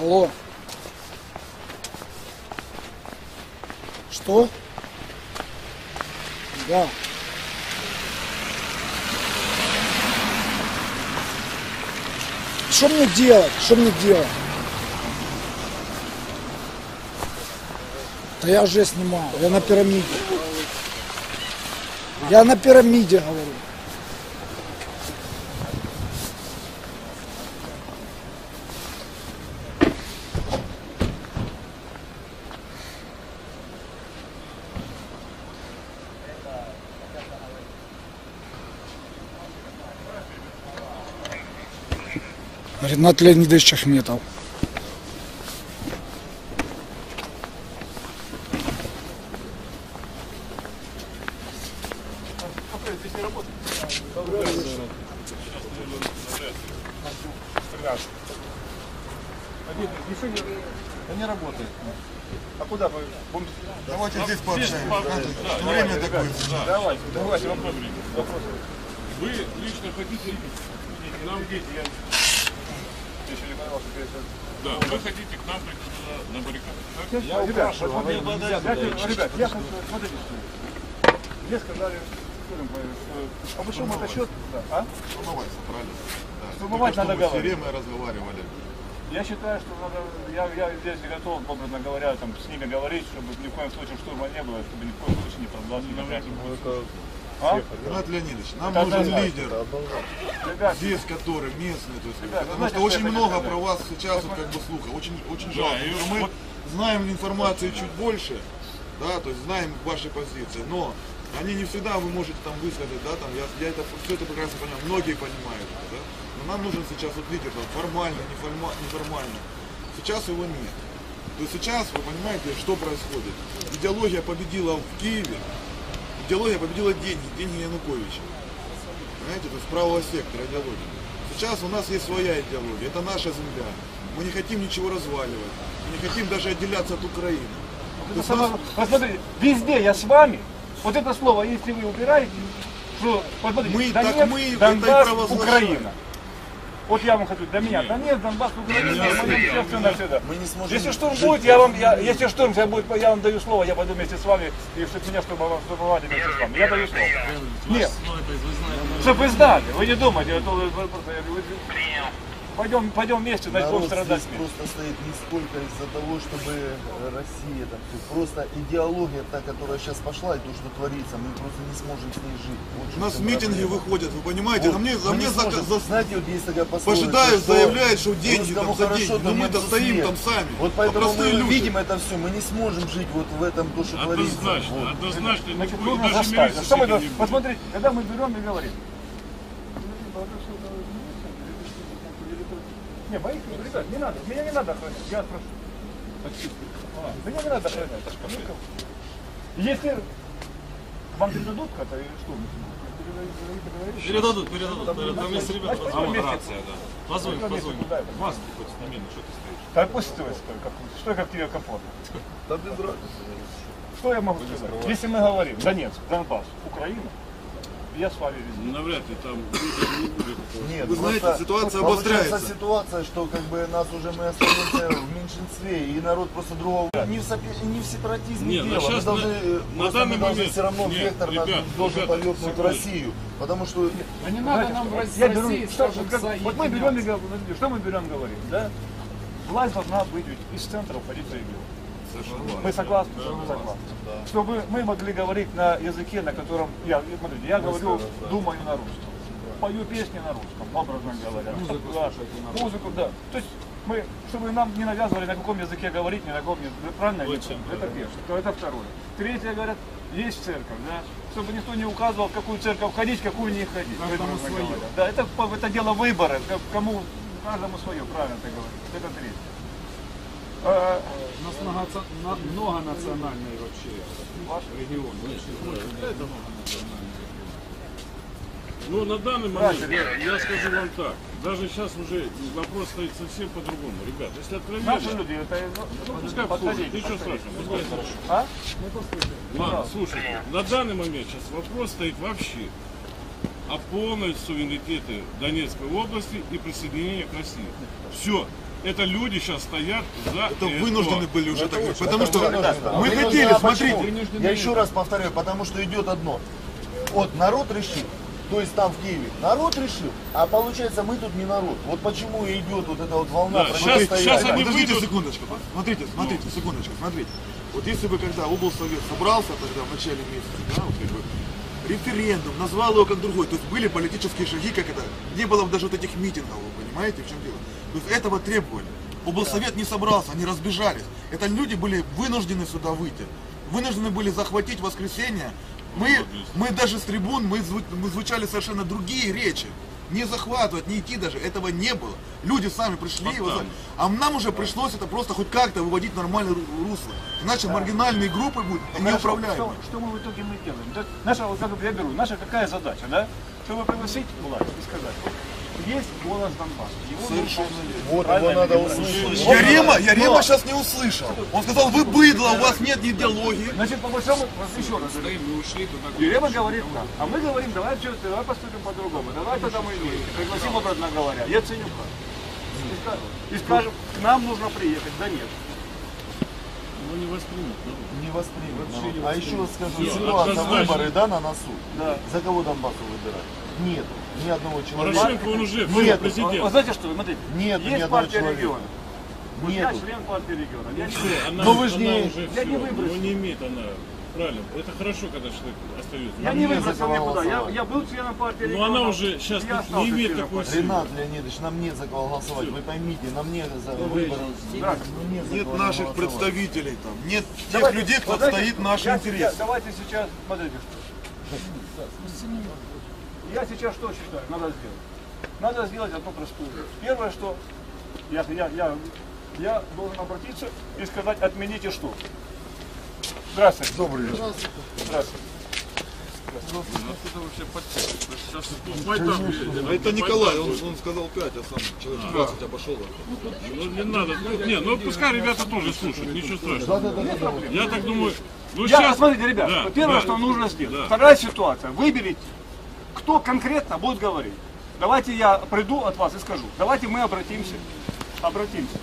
Алло. Что? Да. Что мне делать? Что мне делать? Да я уже снимал. Я на пирамиде. Я на пирамиде говорю. Ренат Леонидович Ахметов. Да не работает. А куда вы? Давайте здесь пообщаемся. Надо- Время такое. Давайте, давайте, вопрос. вопрос. Вы лично хотите нам дети, я... Еще не понял, что это- Да, вы хотите к нам прийти на, на баррикады. так? Я упрашиваю, а вы нельзя. Я- Ребят, я хочу, смотрите, что мне сказали, что там, что по большому это счет, да, а? Штурмовать собрались. Да. Штурмовать надо мы говорить. Еремой разговаривали. Я считаю, что надо, я, я здесь готов, образно говоря, там, с ними говорить, чтобы ни в коем случае штурма не было, чтобы ни в коем случае не продался никаких. А? Ренат Леонидович, нам Это нужен лидер, Ребят, здесь который местный. То есть, Ребят, потому знаете, что очень много про вас сейчас вот, как бы слуха. Очень, очень Да, жалко. потому что мы вот- знаем информации чуть больше, да, то есть знаем ваши позиции, но они не всегда вы можете там высказать, да, там, я, я это, все это прекрасно понимаю, многие понимают это, да, но нам нужен сейчас вот лидер, там, формально, неформа- неформально. Сейчас его нет. То есть сейчас вы понимаете, что происходит. Идеология победила в Киеве, идеология победила деньги, деньги Януковича. Понимаете, то есть правого сектора идеология. Сейчас у нас есть своя идеология, это наша земля. Мы не хотим ничего разваливать, мы не хотим даже отделяться от Украины. То это есть нас- посмотрите, везде я с вами. Вот это слово, если вы убираете, что, посмотрите, Мы- Донецк, так мы Донбасс. Украина. Вот я вам хочу, для меня, Донецк, Донбасс, Украина, мы естественно всегда. Мы не сможем Если штурм будет, я вам, я, если штурм я будет, я вам даю слово, я пойду вместе с вами, и чтобы меня штурмовать, штурмовать вместе с вами. Я даю слово. Нет, чтобы вы знали, вы не думайте, это просто- вы- пойдем, пойдем вместе, значит, будем Народ страдать здесь просто стоит не сколько из-за того, чтобы Россия там просто идеология та, которая сейчас пошла, и то, что творится, мы просто не сможем с ней жить. Вот У нас митинги проблема. выходят, вы понимаете, Вот. на мне, за Мы мне не за, за- Знаете, вот есть такая пословица, пожидают, что заявляют, что деньги там за хорошо, деньги, но там мы-то стоим там сами, Вот а поэтому простые мы люди. видим это все, мы не сможем жить вот в этом, то, что творится. Однозначно, Вот. однозначно. Значит, никто и нужно заставить. Что мы, посмотрите, когда мы берем и говорим. Не, боитесь, ребят, не надо, меня не надо охранять, я прошу. А, Меня не надо охранять. Никого. Если вам передадут как-то, или что? Передадут, передадут. Там есть ребята, вот вместе. рация, да. Позвоним, позвоним. Маску хоть сними, ну что ты стоишь? Да пусть стоит, как, что как тебе комфортно. Да без разницы. Что я могу сказать? Если мы говорим Донецк, Донбасс, Украина, я с вами везде. Навряд ли там не будет. Нет, Вы знаете, ситуация обостряется. ситуация, что как бы нас уже мы остаемся в меньшинстве, и народ просто другого не в, сопе- не в сепаратизме Нет, ну дело. Мы должны, на- э, на данный мы должны момент- все равно нет, вектор ребят, должен повернуть в. Россию. Потому что А не надо Знаете, нам в России я беру, что, как- вот мы берем, и говорим, что мы берем говорим, да? Власть должна быть из центра уходить в регион. Мы согласны? Мы согласны. Чтобы мы могли говорить на языке, на котором я, смотрите, я говорю, думаю на русском. Пою песни на русском, образно говоря. Музыку слушаю. Музыку, да. То есть мы, чтобы нам не навязывали, на каком языке говорить, ни на каком языке. Правильно? или нет? Это первое. То это второе. Третье, говорят, есть церковь, да? Чтобы никто не указывал, в какую церковь ходить, в какую не ходить. Да, это, это дело выбора, кому, каждому свое, правильно ты говоришь. Это третье. Э, У нас много, на- многонациональный вообще регион. Ну, на данный момент, я, я скажу вам так, даже сейчас уже вопрос стоит совсем по-другому. Ребят, если откровенно, наши люди, это ну, ну, пускай подходите, ничего подходите. страшного, пускай слушают. А? Ладно, слушайте, на данный момент сейчас вопрос стоит вообще о полной суверенитете Донецкой области и присоединении к России. Все. Это люди сейчас стоят за Это вынуждены были уже так, потому что мы Вынужденно, хотели, а смотрите? Я еще раз повторяю, потому что идет одно. Вот народ решил, то есть там в Киеве, народ решил, а получается мы тут не народ. Вот почему и идет вот эта вот волна Да, щас- щас они Подождите выйдут. секундочку. Смотрите, смотрите, секундочку, смотрите. Вот если бы когда облсовет собрался тогда в начале месяца, да, вот как бы референдум, назвал его как другой, то есть были политические шаги, как это, не было бы даже вот этих митингов, вы понимаете, в чем дело? То есть этого требовали. Облсовет не собрался, они разбежались. Это люди были вынуждены сюда выйти. Вынуждены были захватить воскресенье. Мы, мы даже с трибун, мы, зву- мы звучали совершенно другие речи. Не захватывать, не идти даже, этого не было. Люди сами пришли, его а нам уже пришлось это просто хоть как-то выводить в нормальное ру- русло. Иначе маргинальные группы будут Хорошо, неуправляемые. Что, что мы в итоге мы делаем? Наша, вот как я беру, наша какая задача, да? Чтобы пригласить власть и сказать, есть голос Донбасса. Его нужно Вот его надо или неправильно? услышать. Ярема, Ярема Но- сейчас не услышал. Он сказал, вы быдло, у вас нет идеологии. Значит, по большому, еще раз. Юрема говорит так, а мы говорим, давай что давай поступим по-другому, давай тогда мы вместе, пригласим, образно говоря, Яценюка. И скажем, И скажем, к нам нужно приехать, да нет. Ну не воспримут. ну. Не воспримут. народ. А еще скажу, Нет, ситуация, однозначно. выборы, да, на носу. Да. За кого Донбассу выбирать? Нет, ни одного человека. Порошенко он уже Нет. все Вы, вы президент. знаете что, смотрите, Нет, ни есть одного партия человека. региона. Вот я член партии региона. Я не Она, Но вы ж она не- Я все, не выбросил. его не имеет она. Правильно. Это хорошо, когда человек остается. Я не не выбросил никуда. Я, я был членом партии Но региона. она уже сейчас не имеет такой силы. Ренат Леонидович, нам нет за кого голосовать. Вы поймите, нам нет за выборы. Ну, нет наших представителей там, нет тех Давайте, людей, кто отстоит наши интересы. давайте сейчас, смотрите, что. Я сейчас что считаю, надо сделать? Надо сделать одну простую вещь. Первое, что я, я, я, я должен обратиться и сказать, отмените что? Здравствуйте. Добрый вечер. Здравствуйте. Едет. А это Николай, он, он сказал 5, а сам человек 20 обошел. Ну не надо. Ну, не, ну пускай ребята тоже слушают, ничего страшного. Я так думаю, ну Я, сейчас... смотрите, ребят, Да, первое, да. что нужно сделать. Да. Вторая ситуация. Выберите, кто конкретно будет говорить. Давайте я приду от вас и скажу. Давайте мы обратимся. Обратимся.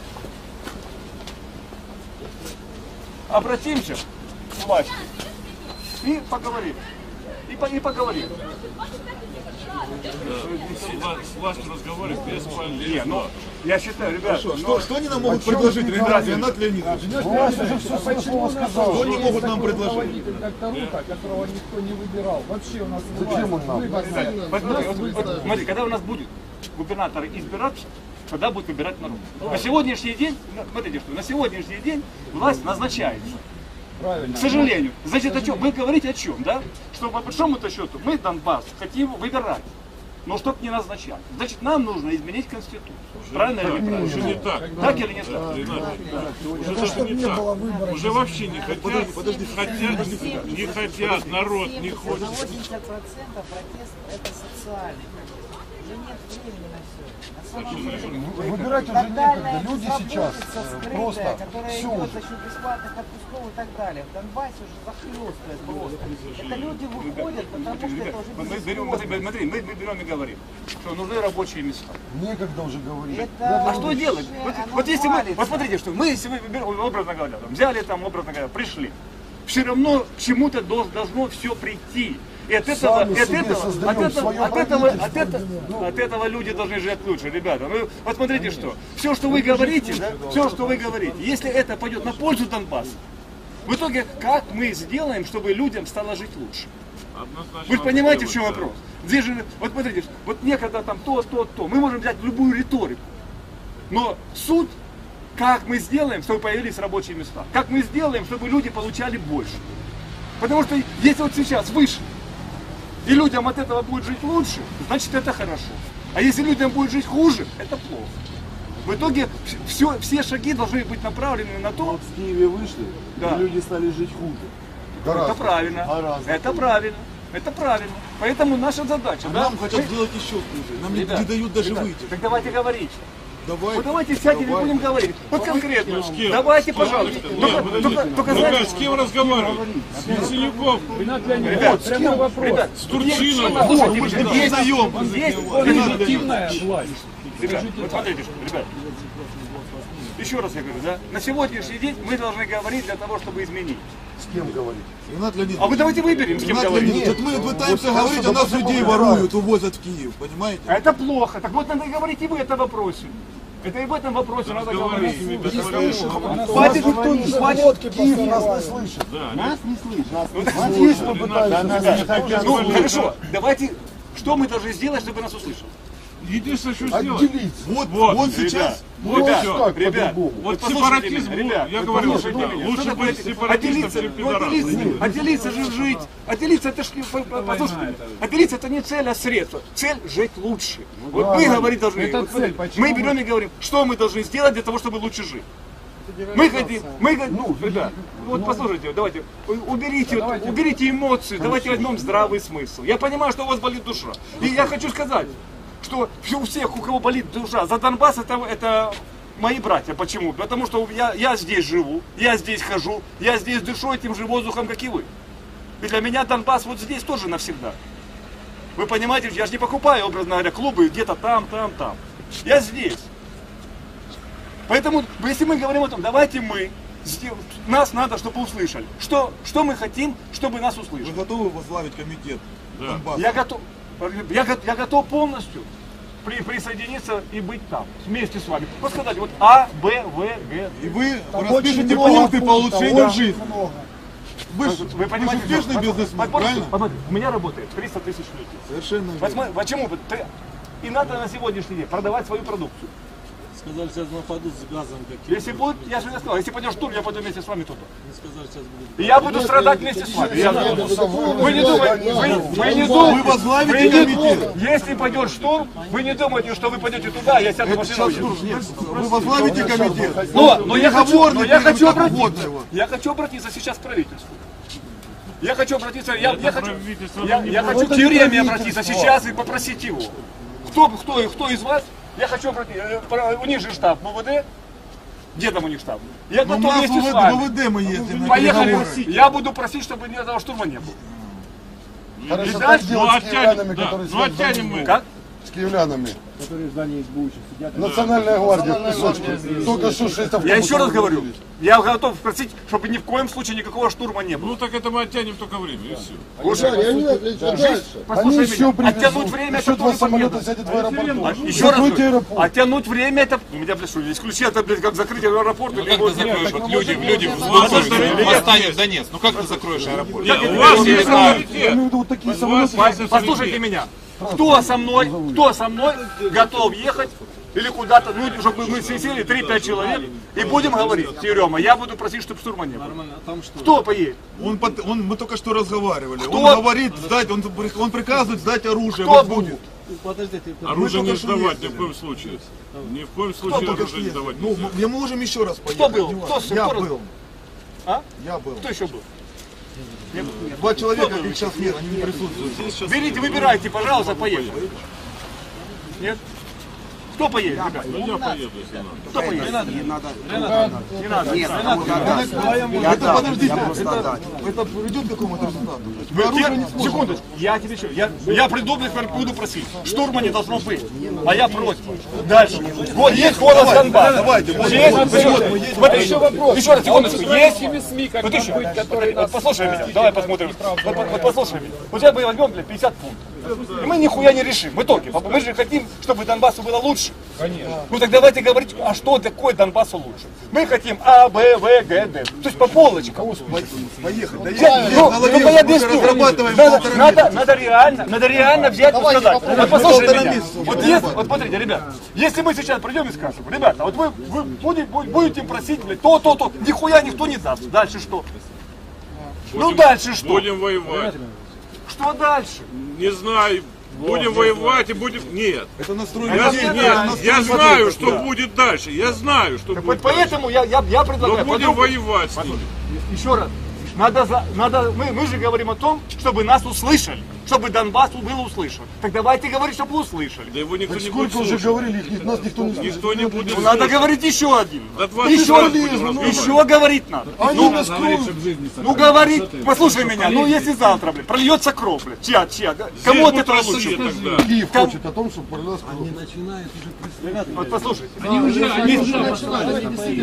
Обратимся власти. И поговорим. И, по, и поговорим. С вла- с властью разговаривать без Не, ну, я считаю, ребят, ну, Что, что они нам могут предложить, Ренат, Ренат Леонидович? Что они могут нам предложить? Тарута, которого никто не выбирал. Вообще у нас Зачем он нам? Смотри, когда у нас будет губернатор избираться, тогда будет выбирать народ. На сегодняшний день, на- смотрите, что на сегодняшний день власть назначается. Правильно. К сожалению. Значит, о чем? Вы говорите о чем, да? Что по большому-то счету мы Донбасс хотим выбирать, но чтоб не назначать. Значит, нам нужно изменить Конституцию. Правильно или Уже неправильно? не так. Так или не так? Ренат, уже даже не так. Уже вообще не хотят, хотят, не хотят, народ не хочет. На 80% протест это социальный Выбирать уже некогда. Люди сейчас э, просто которая все за счет бесплатных отпусков и так далее. В Донбассе уже захлестывает просто. Это люди выходят, потому что это уже Мы, берем, смотри, мы, мы берем и говорим, что нужны рабочие места. Некогда уже говорить. Это А что делать? Вот, вот если мы, вот смотрите, что мы, если мы берем, образно говоря, там, взяли там, образно говоря, пришли, все равно к чему-то дол- должно все прийти. И от этого, от этого, от этого, от этого, от этого, от этого люди должны жить лучше, ребята. Ну, вот смотрите, что все, что вы говорите, да, все, что вы говорите, если это пойдет на пользу Донбасса, в итоге как мы сделаем, чтобы людям стало жить лучше? Однозначно Вы же понимаете, в чем да. вопрос? Здесь же, вот смотрите, вот некогда там то, то, то. Мы можем взять любую риторику. Но суть, как мы сделаем, чтобы появились рабочие места. Как мы сделаем, чтобы люди получали больше. Потому что если вот сейчас выше, и людям от этого будет жить лучше, значит это хорошо. А если людям будет жить хуже, это плохо. В итоге все, все шаги должны быть направлены на то, Вот в Киеве вышли, Да. и люди стали жить хуже. это правильно, Гораздо это хуже. правильно, это правильно. Поэтому наша задача, да, Нам хотят сделать еще хуже. Нам не, Ребят, не дают даже ребят, выйти. Так давайте говорить. Давайте. Вот давайте сядем и давайте. будем говорить. Вот конкретно. Ну, с кем? Давайте, С кем? пожалуйста. Нет, Только, подождите. только, только Ну знаете, с кем разговаривать? С Леонидович, Ребят, прямой вопрос. ребят, с Турчиновым. слушайте, Мы же не признаем. есть, Легитимная власть. ребят, вот смотрите, что, ребят. еще раз я говорю, да, на сегодняшний день мы должны говорить для того, чтобы изменить. С кем говорить? Ренат Леонидович, А вы давайте выберем, с кем Ренат говорить. Леонидович, вот мы пытаемся говорить, а нас людей воруют, увозят в Киев, понимаете? А это плохо. Так вот надо и говорить и в этом вопросе. Это и в этом вопросе надо говорить. Хватит никто не сводки Киев нас не слышит. Нас не здесь мы пытаемся. Ну, хорошо, давайте, что мы должны сделать, чтобы нас услышал? Единственное, что сделать. Отделиться. Вот, Вот, вот сейчас, Ну, ребят, а как ребят? Вот сепаратизм, меня, ребят, я говорю, да, меня. лучше быть сепаратистом, отделиться? чем Ну, отделиться, пидорасом. отделиться же жить. Отделиться это ж, не- отделиться это не цель, а средство. Цель жить лучше. Вот мы говорить должны. Вот мы берем и говорим, что мы должны сделать для того, чтобы лучше жить. Мы хотим, мы хотим, ну, ребят, вот послушайте, давайте, уберите, вот, уберите эмоции, давайте возьмем здравый смысл. Я понимаю, что у вас болит душа. И я хочу сказать, что у всех, у кого болит душа, за Донбасс это, это мои братья. Почему? Потому что я, я здесь живу, я здесь хожу, я здесь дышу этим же воздухом, как и вы. И для меня Донбасс вот здесь тоже навсегда. Вы понимаете, я же не покупаю, образно говоря, клубы где-то там, там, там. Я здесь. Поэтому, если мы говорим о том, давайте мы, нас надо, чтобы услышали. Что, что мы хотим, чтобы нас вы услышали? готовы возглавить комитет Донбасса? Я готов, я, я готов полностью при, присоединиться и быть там, вместе с вами. Вот сказать, вот А, Б, В, Г. И вы Там распишите пункты по улучшению очень жизни. много. Вы же Вы понимаете, успешный вот- бизнесмен, вот- правильно? вот- У меня работает 300 тысяч людей. Совершенно верно. Почему? И надо на сегодняшний день продавать свою продукцию. Сказали, сейчас нападут с газом каким Если будет, я же не сказал, если пойдешь в тур, я пойду вместе с вами туда. Сказали, сейчас будет. И я буду страдать вместе с вами. Я- Вы не думаете, вы, вы не думаете, возглавите вы не- комитет. если пойдет штурм, вы не думаете, что вы пойдете туда, я сяду в Это машину. Вы возглавите комитет. Но, но я хочу, но я хочу обратиться. Я хочу обратиться сейчас к правительству. Я хочу обратиться, я, я хочу, я, не я хочу к не Ереме обратиться сейчас и попросить его. Кто, кто, кто из вас, я хочу обратиться, про- у них же штаб ВВД, где там у них штаб? Я Но у готов нас вместе с в вами. ВВД мы ездим на Поехали, я буду просить, чтобы ни одного штурма не было. Хорошо, И делать ну, с киевлянами, да, которые ну, оттянем мы. Как? С киевлянами. Которые в здании СБУ сейчас сидят. Национальная гвардия песочке. Только что шесть автобусов. Я еще раз говорю, я готов просить, чтобы ни в коем случае никакого штурма не было. Ну так это мы оттянем только время, и все. Уже Они Послушай еще меня, привезут. оттянуть время, Еще это два самолета сядет в аэропорту. А, Еще раз Закройте говорю, аэропорт. оттянуть время это... У меня, блядь, что, исключение это, блядь, как закрыть аэропорт или Как ты закроешь? Вот люди, люди Подожди, в восстание в Донецк. Ну как ты закроешь аэропорт? Нет, у вас есть это- Я авторитет. имею в виду вот такие Вас- самолеты. вас- Послушайте меня. Кто со мной, кто со мной готов ехать или куда-то, ну, чтобы мы сели 3-5 человек и будем говорить, Серема, я буду просить, чтобы штурма не было. А? Кто поедет? Он, он- мы только что разговаривали. Кто? Он говорит сдать, он, он приказывает сдать оружие. Кто вот будет? Подождите, Оружие не сдавать ни в коем случае. Ни в коем Кто случае только оружие не сдавать Ну, мы можем еще раз поехать. был? Кто Я кто раз- был. А? Я был. Кто еще был? Два человека, сейчас нет, они не присутствуют. Берите, выбирайте, пожалуйста, поехали. Нет? Кто поедет, я поеду, если надо. Кто поедет? Не надо. Не надо. Это подождите, это, приведет к какому-то результату. Не секундочку, я тебе что, я, приду, буду просить. Штурма не должно быть. А я против. Дальше. Вот есть голос Донбасса. давайте, смотри, еще вопрос. Еще раз, секундочку. Есть Вот еще. Послушай меня, давай посмотрим. Вот, послушай меня. Вот сейчас мы возьмем, блядь, 50 пунктов. И мы нихуя не решим. В итоге, мы же хотим, чтобы Донбассу было лучше. Конечно. Ну так давайте говорить, а что такое Донбассу лучше. Мы хотим А, Б, В, Г, Д. То есть по полочкам. Поехали. Да Я- я, ну, голове ну, я объясню. Надо, надо, надо реально, надо реально взять и Давайте сказать. Вот послушай Полтора меня. Вот, если, вот смотрите, ребят, если мы сейчас придем и скажем, ребята, вот вы, вы будете, будете просить, блядь, то, то, то, нихуя никто не даст. Дальше что? Ну дальше что? Будем воевать. Что дальше? Не знаю. Будем воевать и будем... Нет. Это настрой Я, нет, настрой я знаю, что будет дальше. Я знаю, что Вот будет дальше. поэтому я, я, я Но предлагаю будем по-другому. воевать с ними. Еще раз. Надо, за- надо мы, мы же говорим о том, чтобы нас услышали. Чтобы Донбасс был услышан. Так давайте говорить, чтобы услышали. Да его никто не Сколько будет уже слушать. говорили, их нас никто не слышит. Никто не будет Ну, надо говорить еще один. Да Еще, будем разговаривать. еще говорить надо. Они нас кроют. Ну говорить, послушай меня, ну если завтра, блин, прольется кровь, блин, чья, чья, кому от будет этого рассвет лучше? тогда. Киев хочет о том, чтобы пролилась кровь. Вот послушайте,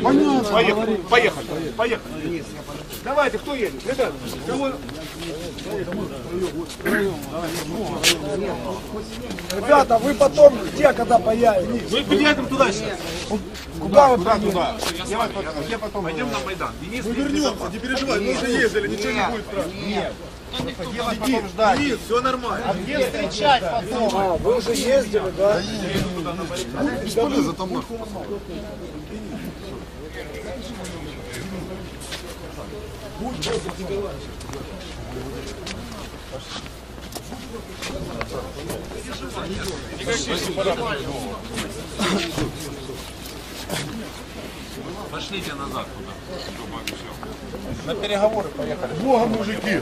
Понятно. поехали, поехали, поехали. Давайте, кто едет? Ребята, кого... Ребята, вы потом где, когда появитесь? Мы приедем туда сейчас. Куда вы поедете? Пойдем на Майдан. Денис, Мы вернемся, не переживай, мы уже ездили, ничего не будет страшно. Потом ждать. Денис, все нормально. А, вы уже ездили, да? Бесполезно там нахуй. Пошлите назад туда, чтобы обещал. На переговоры поехали. Бога, мужики.